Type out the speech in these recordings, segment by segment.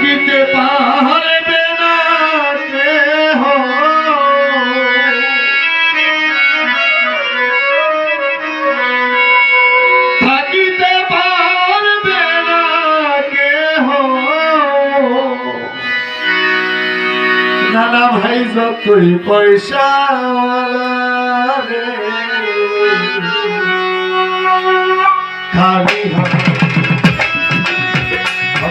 ডাকিতে পারবে না কেহ থাকিতে পারবে না কেহ নানা ভাই যতই পয়সা রে খালি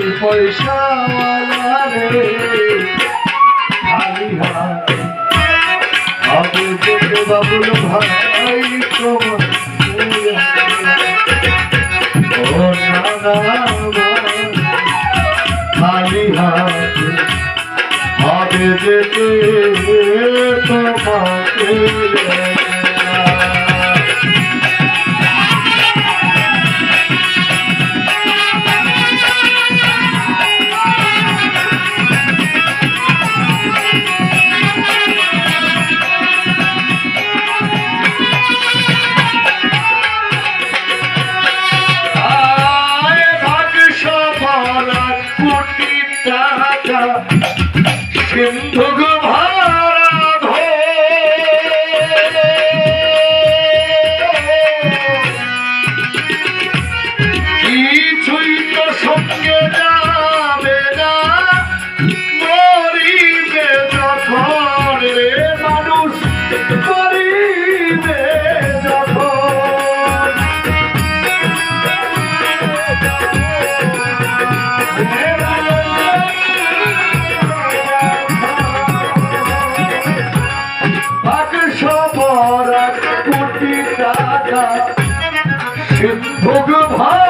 ওই পয়সাওয়ালা রে খালি হাতে বাবুল ভাই, তোমার ও নানা খালি হাতে হবে যেতে তোমাকে ভগবান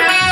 Yeah.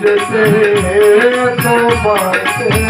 से है तुम्हारे